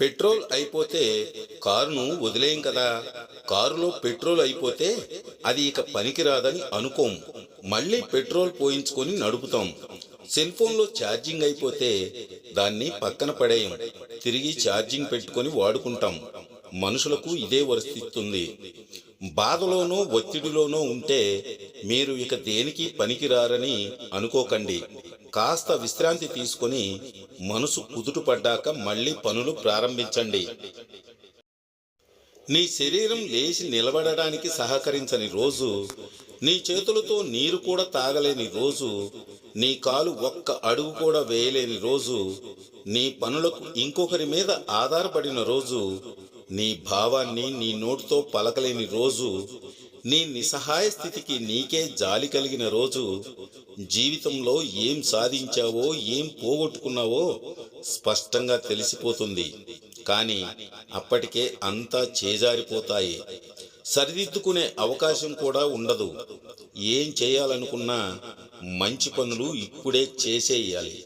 Petrol అయిపోతే కారును వదిలేయం కదా. కారులో పెట్రోల్ అయిపోతే అది ఇక పనికిరాదని అనుకోం. మళ్ళీ పెట్రోల్ పోయించుకొని నడుపుతాం. సెల్ ఫోన్లో ఛార్జింగ్ అయిపోతే దాన్ని పక్కన పడేయం. తిరిగి ఛార్జింగ్ పెట్టుకొని వాడుకుంటాం. మనుషులకు ఇదే వరిస్తుంది బాధలోనో ఒత్తిడిలోనో ఉంటే మీరు ఇక దేనికి పనికిరారని అనుకోకండి. కాస్త విశ్రాంతి తీసుకొని మనసు కుదుటపడ్డాక మళ్ళీ పనులు ప్రారంభించండి. నీ శరీరం లేచి నిలబడడానికి సహకరించని రోజు నీ చేతులతో నీరు కూడా తాగలేని రోజు నీ కాలు ఒక్క అడుగు కూడా వేయలేని రోజు నీ పనులకు ఇంకొకరి మీద ఆధారపడిన రోజు నీ భావాన్ని నీ నోటితో పలకలేని రోజు నీ నిస్సహాయ స్థితికి నీకే జాలి కలిగిన రోజు జీవితంలో ఏం సాధించావో ఏం పోగొట్టుకున్నావో స్పష్టంగా తెలిసిపోతుంది. కానీ అప్పటికే అంతా చేజారిపోతాయి. సరిదిద్దుకునే అవకాశం కూడా ఉండదు. ఏం చేయాలనుకున్నా మంచి పనులు ఇప్పుడే చేసేయాలి.